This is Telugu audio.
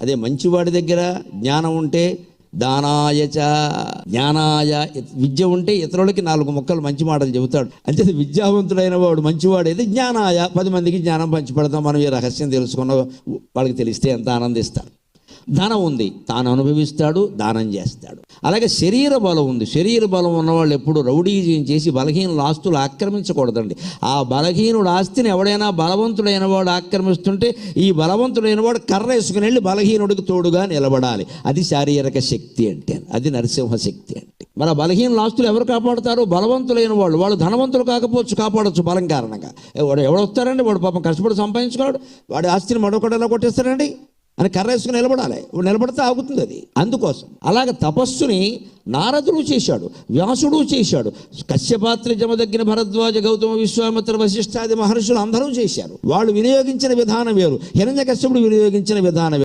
అదే మంచివాడి దగ్గర జ్ఞానం ఉంటే దానాయచ జ్ఞానాయ విద్య ఉంటే ఇతరులకి నాలుగు మొక్కలు మంచి మాటలు చెబుతాడు. అంటే విద్యావంతుడైన వాడు మంచివాడేది జ్ఞానాయ పది మందికి జ్ఞానం పంచిపెడతాం మనం ఈ రహస్యం తెలుసుకున్న వాళ్ళకి తెలిస్తే ఎంత ఆనందిస్తారు. ధనం ఉంది. తాను అనుభవిస్తాడు దానం చేస్తాడు. అలాగే శరీర బలం ఉంది. శరీర బలం ఉన్నవాళ్ళు ఎప్పుడు రౌడీజీం చేసి బలహీనుల ఆస్తులు ఆక్రమించకూడదండి. ఆ బలహీనుడు ఆస్తిని ఎవడైనా బలవంతుడైన వాడు ఆక్రమిస్తుంటే ఈ బలవంతుడైన వాడు కర్ర వేసుకుని వెళ్ళి బలహీనుడికి తోడుగా నిలబడాలి. అది శారీరక శక్తి అంటే. అది నరసింహ శక్తి అంటే. మన బలహీనుల ఆస్తులు ఎవరు కాపాడుతారు? బలవంతులైన వాళ్ళు. వాళ్ళు ధనవంతులు కాకపోవచ్చు కాపాడొచ్చు బలం కారణంగా. వాడు ఎవడు వస్తారండి వాడు పాపం కష్టపడి సంపాదించుకున్నాడు వాడి ఆస్తిని మరొకటి ఎలా కొట్టేస్తారండి అని కర్ర వేసుకుని నిలబడాలి నిలబడితే ఆగుతుంది అది. అందుకోసం. అలాగే తపస్సుని నారదుడు చేశాడు వ్యాసుడు చేశాడు కశ్యపాత్రి జమదగ్గిన భరద్వాజ గౌతమ విశ్వామిత్ర వశిష్ఠాది మహర్షులు అందరూ చేశారు. వాళ్ళు వినియోగించిన విధానం వేరు. హిరణ్య కశ్యపుడు వినియోగించిన విధానం వేరు.